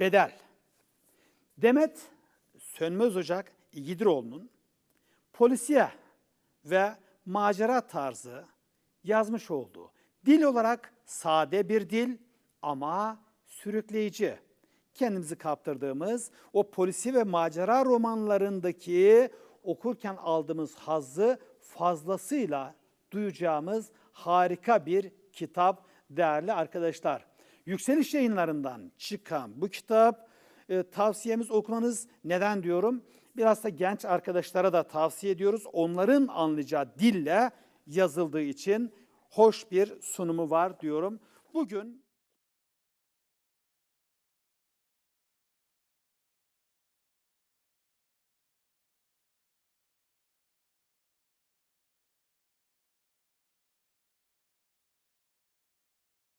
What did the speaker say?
Bedel. Demet Sönmez Ocak İgidiroğlu'nun polisiye ve macera tarzı yazmış olduğu dil olarak sade bir dil ama sürükleyici. Kendimizi kaptırdığımız o polisi ve macera romanlarındaki okurken aldığımız hazzı fazlasıyla duyacağımız harika bir kitap değerli arkadaşlar. Yükseliş yayınlarından çıkan bu kitap e, tavsiyemiz okumanız neden diyorum? Biraz da genç arkadaşlara da tavsiye ediyoruz. Onların anlayacağı dille yazıldığı için hoş bir sunumu var diyorum. Bugün